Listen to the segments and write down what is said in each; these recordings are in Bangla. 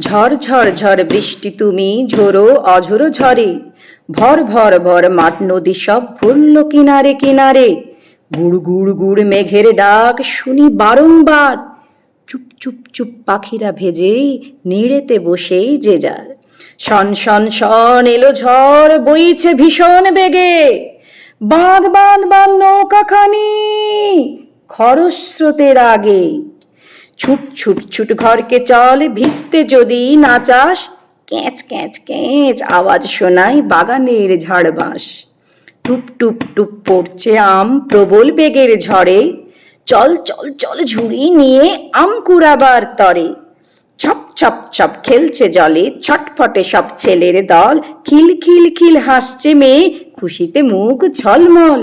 ঝড় ঝড় ঝড় বৃষ্টি তুমি, ঝোড়ো অঝোরো ঝরে ভর ভর ভর মাঠ নদী সব ভরল কিনারে কিনারে। গুড় গুড় গুড় মেঘের ডাক শুনি বারংবার। চুপ চুপ চুপ পাখিরা ভেজে নিড়েতে বসেই যে যার। শন শন শন এলো ঝড়, বইছে ভীষণ বেগে। বাঁধ বাঁধ বাঁধ নৌকাখানি খরস্রোতের আগে। ছুট ছুট ছুট ঘরকে চল, ভিজতে যদি না চাস। ক্যাঁচ ক্যাঁচ ক্যাঁচ আওয়াজ শোনায় বাগানের ঝাড়বাঁশ টুপ টুপ টুপ পড়ছে আম প্রবল বেগের ঝড়ে। চল চল চল ঝুড়ি নিয়ে আম কুড়াবার তরে। ছপ ছপ ছপ খেলছে জলে, ছটফটে সব ছেলের দল। খিল খিল খিল হাসছে মেয়ে, খুশিতে মুখ ঝলমল।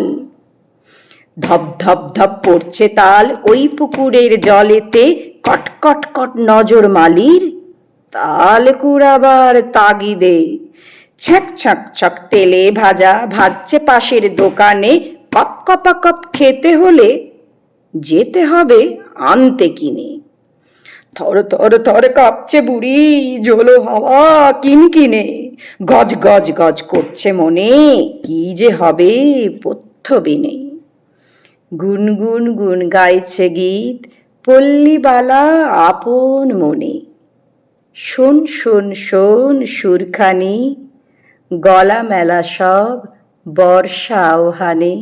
ধপ ধপ ধপ পড়ছে তাল ওই পুকুরের জলেতে, কট কট নজর মালির, তাল কুড়াবার তাগিদে। ছ্যাক ছ্যাক ছক তেলে ভাজা, ভাজছে পাশের দোকানে, কপ কপা কপ খেতে হলে যেতে হবে আনতে কিনে। থর থর থর কাঁপছে বুড়ি, ঝোলো হাওয়া কিনকিনে গজ গজ গজ করছে মনে, কি যে হবে পথ্য বিনে গুন গুন গুন গাইছে গীত, পল্লীবালা আপন মনে। শোন শোন শোন সুরখানি গলা মেলা সব বর্ষা আহ্বানে